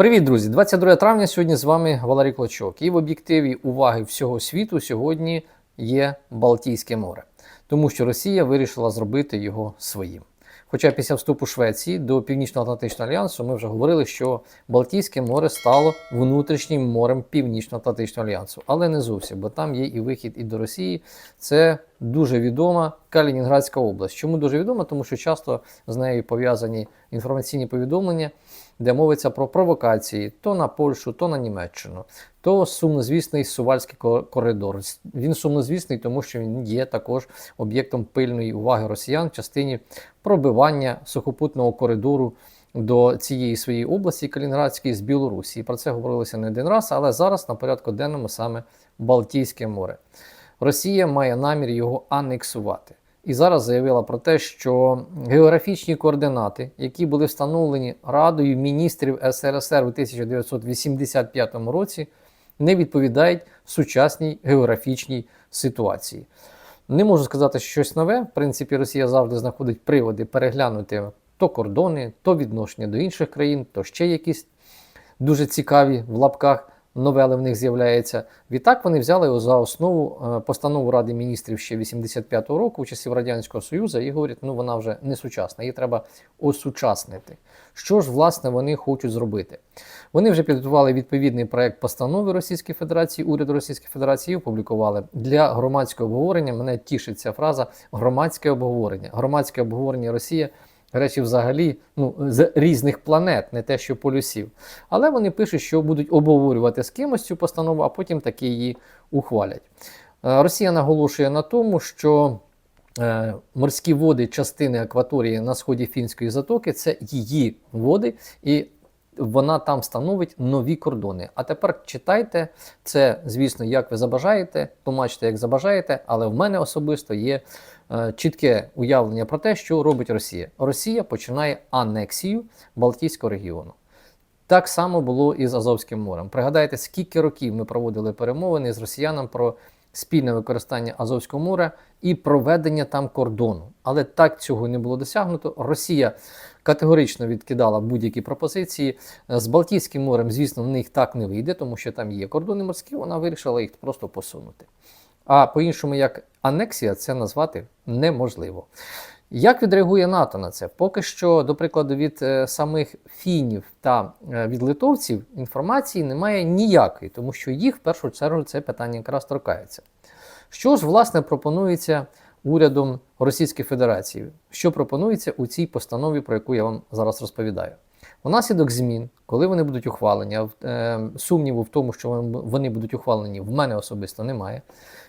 Привіт, друзі! 22 травня сьогодні з вами Валерій Клочок. І в об'єктиві уваги всього світу сьогодні є Балтійське море, тому що Росія вирішила зробити його своїм. Хоча після вступу Швеції до Північно-Атлантичного альянсу ми вже говорили, що Балтійське море стало внутрішнім морем Північно-Атлантичного альянсу, але не зовсім, бо там є і вихід і до Росії. Це дуже відома Калінінградська область. Чому дуже відома? Тому що часто з нею пов'язані інформаційні повідомлення, де мовиться про провокації то на Польщу, то на Німеччину, то сумнозвісний Сувальський коридор. Він сумнозвісний, тому що він є також об'єктом пильної уваги росіян в частині пробивання сухопутного коридору до цієї своєї області Калінінградської з Білорусі. Про це говорилося не один раз, але зараз на порядку денному саме Балтійське море. Росія має намір його анексувати. І зараз заявила про те, що географічні координати, які були встановлені Радою міністрів СРСР у 1985 році, не відповідають сучасній географічній ситуації. Не можу сказати що щось нове. В принципі, Росія завжди знаходить приводи переглянути то кордони, то відношення до інших країн, то ще якісь дуже цікаві в лапках новели в них з'являються. Відтак вони взяли за основу е, постанову Ради міністрів ще 85-го року, у часів Радянського Союзу, і говорять, ну вона вже не сучасна, її треба осучаснити. Що ж, власне, вони хочуть зробити? Вони вже підготували відповідний проект постанови Російської Федерації, уряду Російської Федерації і опублікували для громадського обговорення. Мене тішить ця фраза громадське обговорення. Громадське обговорення Росія. Речі, взагалі, ну, з різних планет, не те, що полюсів. Але вони пишуть, що будуть обговорювати з кимось цю постанову, а потім таки її ухвалять. Е, Росія наголошує на тому, що е, морські води частини акваторії на сході Фінської затоки це її води, і вона там становить нові кордони. А тепер читайте це, звісно, як ви забажаєте, тлумачте, як забажаєте, але в мене особисто є е, чітке уявлення про те, що робить Росія. Росія починає анексію Балтійського регіону. Так само було і з Азовським морем. Пригадайте, скільки років ми проводили перемовини з росіянами про спільне використання Азовського моря і проведення там кордону. Але так цього не було досягнуто. Росія категорично відкидала будь-які пропозиції. З Балтійським морем, звісно, в них так не вийде, тому що там є кордони морські, вона вирішила їх просто посунути. А по-іншому, як анексія, це назвати неможливо. Як відреагує НАТО на це? Поки що, до прикладу, від е, самих фінів та е, від литовців інформації немає ніякої, тому що їх в першу чергу це питання якраз торкається. Що ж, власне, пропонується урядом Російської Федерації? Що пропонується у цій постанові, про яку я вам зараз розповідаю? Унаслідок змін, коли вони будуть ухвалені, е, сумніву в тому, що вони будуть ухвалені, в мене особисто немає.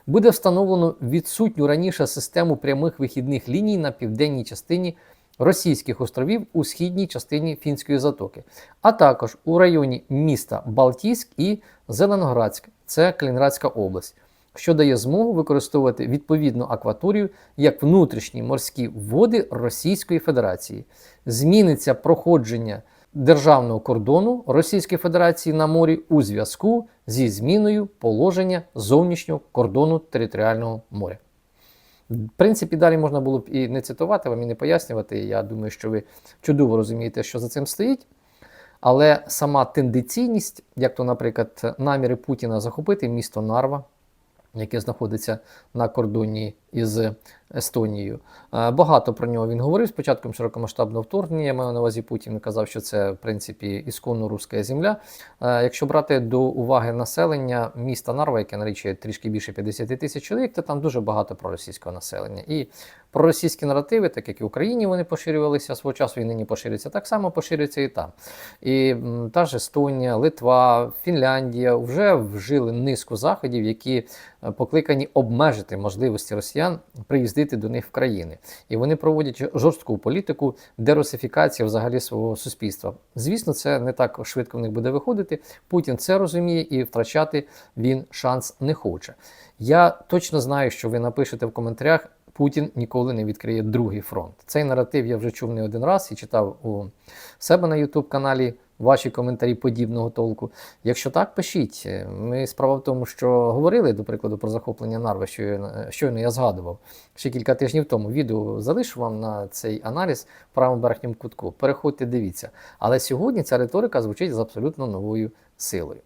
Буде встановлено відсутню раніше систему прямих вихідних ліній на південній частині російських островів у східній частині Фінської затоки, а також у районі міста Балтійськ і Зеленоградськ, це Калінградська область, що дає змогу використовувати відповідну акваторію як внутрішні морські води Російської Федерації. Зміниться проходження державного кордону Російської Федерації на морі у зв'язку зі зміною положення зовнішнього кордону територіального моря. В принципі, далі можна було б і не цитувати вам, і не пояснювати. Я думаю, що ви чудово розумієте, що за цим стоїть. Але сама тенденційність, як то, наприклад, наміри Путіна захопити місто Нарва, яке знаходиться на кордоні із Естонією. Е, Багато про нього він говорив з початком широкомасштабного вторгнення. Я маю на увазі Путін казав, що це в принципі ісконно руська земля. Е, Якщо брати до уваги населення міста Нарва, яке налічує трішки більше 50 тисяч чоловік, то там дуже багато проросійського населення. І проросійські наративи, так як і в Україні вони поширювалися свого часу і нині поширюються, так само поширюються і там. І та ж Естонія, Литва, Фінляндія вже вжили низку заходів, які е, покликані обмежити можливості росіян приїздити до них в країни. І вони проводять жорстку політику дерусифікації взагалі свого суспільства. Звісно, це не так швидко в них буде виходити. Путін це розуміє і втрачати він шанс не хоче. Я точно знаю, що ви напишете в коментарях. Путін ніколи не відкриє другий фронт. Цей наратив я вже чув не один раз і читав у себе на YouTube каналі ваші коментарі подібного толку? Якщо так, пишіть. Ми справа в тому, що говорили, до прикладу, про захоплення Нарви, що щойно я згадував ще кілька тижнів тому. Відео залишу вам на цей аналіз в правому верхньому кутку. Переходьте, дивіться. Але сьогодні ця риторика звучить з абсолютно новою силою.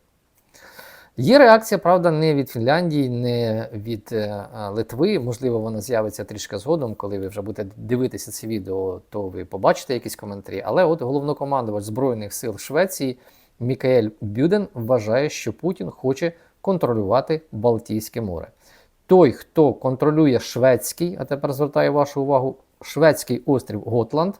Є реакція, правда, не від Фінляндії, не від е, Литви. Можливо, вона з'явиться трішки згодом, коли ви вже будете дивитися це відео, то ви побачите якісь коментарі. Але от головнокомандувач Збройних сил Швеції Мікаель Бюден вважає, що Путін хоче контролювати Балтійське море. Той, хто контролює шведський, а тепер звертаю вашу увагу, шведський острів Готланд,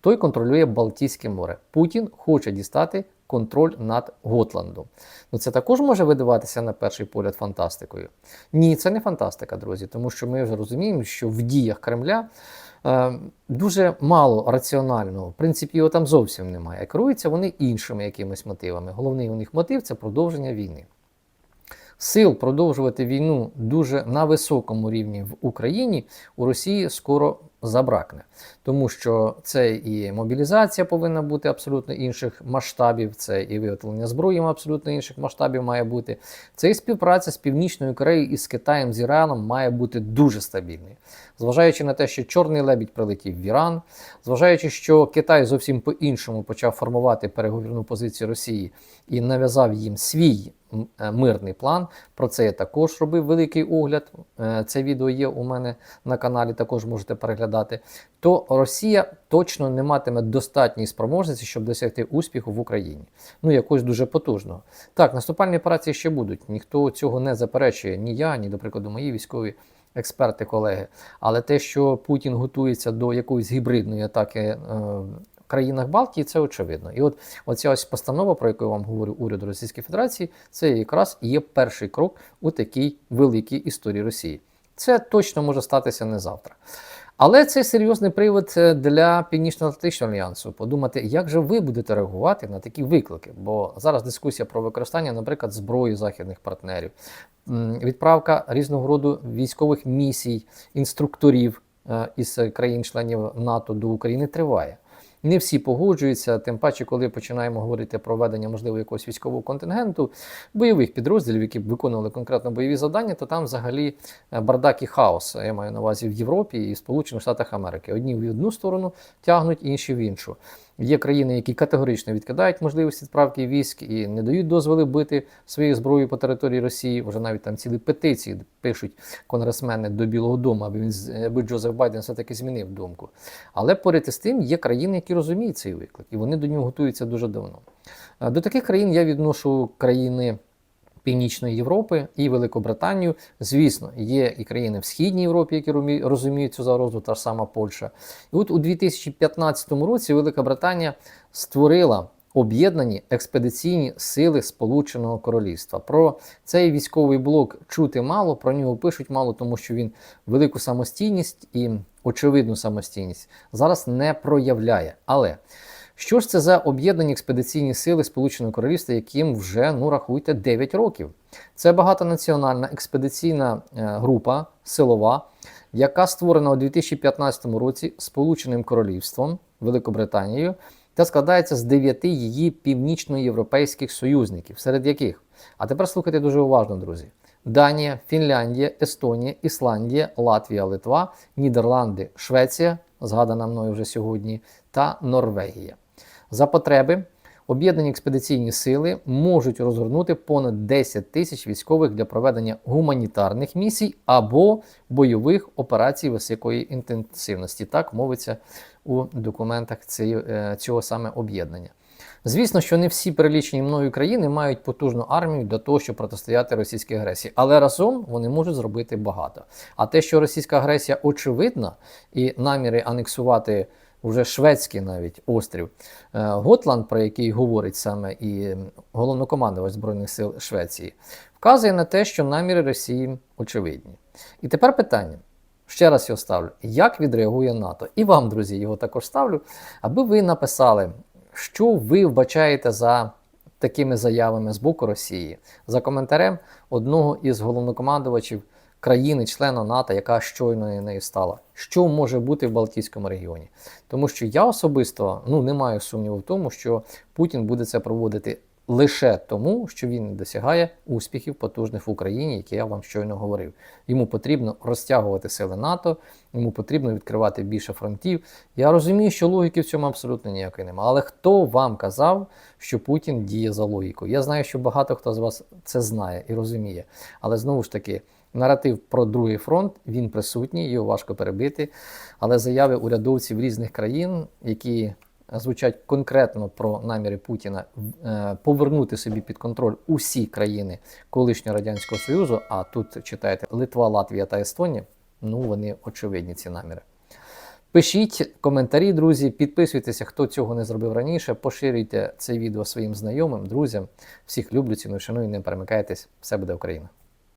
той контролює Балтійське море. Путін хоче дістати контроль над Готландом. Ну це також може видаватися на перший погляд фантастикою. Ні, це не фантастика, друзі, тому що ми вже розуміємо, що в діях Кремля е, дуже мало раціонального, в принципі, його там зовсім немає. Керуються вони іншими якимись мотивами. Головний у них мотив це продовження війни. Сил продовжувати війну дуже на високому рівні в Україні у Росії скоро забракне, тому що це і мобілізація повинна бути абсолютно інших масштабів, це і виготовлення зброї абсолютно інших масштабів має бути. Це і співпраця з Північною Кореєю і з Китаєм з Іраном має бути дуже стабільною. Зважаючи на те, що Чорний лебідь прилетів в Іран, зважаючи, що Китай зовсім по-іншому почав формувати переговірну позицію Росії і нав'язав їм свій мирний план. Про це я також робив великий огляд. Е, Це відео є у мене на каналі, також можете переглядати. То Росія точно не матиме достатньої спроможності, щоб досягти успіху в Україні. Ну, якось дуже потужного. Так, наступальні операції ще будуть. Ніхто цього не заперечує, ні я, ні, до прикладу, мої військові експерти, колеги. Але те, що Путін готується до якоїсь гібридної атаки е, країнах Балтії, це очевидно. І от оця ось постанова, про яку я вам говорю, уряду Російської Федерації, це якраз є перший крок у такій великій історії Росії. Це точно може статися не завтра. Але це серйозний привод е, для Північно-Атлантичного альянсу подумати, як же ви будете реагувати на такі виклики. Бо зараз дискусія про використання, наприклад, зброї західних партнерів, відправка різного роду військових місій, інструкторів е, із країн-членів НАТО до України триває. Не всі погоджуються, тим паче, коли починаємо говорити про ведення можливо якогось військового контингенту, бойових підрозділів, які б виконували конкретно бойові завдання, то там взагалі е, бардак і хаос. Я маю на увазі в Європі і Сполучених Штатах Америки. Одні в одну сторону тягнуть, інші в іншу. Є країни, які категорично відкидають можливість відправки військ і не дають дозволи бити своєю зброєю по території Росії. Вже навіть там цілі петиції пишуть конгресмени до Білого Дому, аби він аби Джозеф Байден все-таки змінив думку. Але поряд із тим є країни, які розуміють цей виклик, і вони до нього готуються дуже давно. Е, До таких країн я відношу країни. Північної Європи і Великобританію. Звісно, є і країни в Східній Європі, які розумі- розуміють цю загрозу, та ж сама Польща. І от у 2015 році Велика Британія створила об'єднані експедиційні сили Сполученого Королівства. Про цей військовий блок чути мало, про нього пишуть мало, тому що він велику самостійність і очевидну самостійність зараз не проявляє. Але що ж це за об'єднані експедиційні сили Сполученого Королівства, яким вже ну рахуйте 9 років? Це багатонаціональна експедиційна е, група силова, яка створена у 2015 році Сполученим Королівством Великобританією та складається з дев'яти її північноєвропейських союзників, серед яких, а тепер слухайте дуже уважно, друзі: Данія, Фінляндія, Естонія, Ісландія, Латвія, Литва, Нідерланди, Швеція, згадана мною вже сьогодні, та Норвегія. За потреби об'єднані експедиційні сили можуть розгорнути понад 10 тисяч військових для проведення гуманітарних місій або бойових операцій високої інтенсивності. Так мовиться у документах е, цього саме об'єднання. Звісно, що не всі перелічені мною країни мають потужну армію для того, щоб протистояти російській агресії, але разом вони можуть зробити багато. А те, що російська агресія очевидна, і наміри анексувати вже шведський навіть острів е, Готланд, про який говорить саме і головнокомандувач Збройних сил Швеції, вказує на те, що наміри Росії очевидні. І тепер питання. Ще раз його ставлю. Як відреагує НАТО? І вам, друзі, його також ставлю, аби ви написали, що ви вбачаєте за такими заявами з боку Росії, за коментарем одного із головнокомандувачів країни-члена НАТО, яка щойно нею стала. Що може бути в Балтійському регіоні? Тому що я особисто ну, не маю сумніву в тому, що Путін буде це проводити лише тому, що він не досягає успіхів потужних в Україні, які я вам щойно говорив. Йому потрібно розтягувати сили НАТО, йому потрібно відкривати більше фронтів. Я розумію, що логіки в цьому абсолютно ніякої немає. Але хто вам казав, що Путін діє за логікою? Я знаю, що багато хто з вас це знає і розуміє. Але знову ж таки. Наратив про другий фронт він присутній, його важко перебити. Але заяви урядовців різних країн, які звучать конкретно про наміри Путіна е, повернути собі під контроль усі країни колишнього радянського союзу. А тут читаєте Литва, Латвія та Естонія. Ну вони очевидні ці наміри. Пишіть коментарі, друзі, підписуйтеся, хто цього не зробив раніше. Поширюйте це відео своїм знайомим, друзям. Всіх люблю, ціную, шаную, не перемикайтесь. Все буде Україна!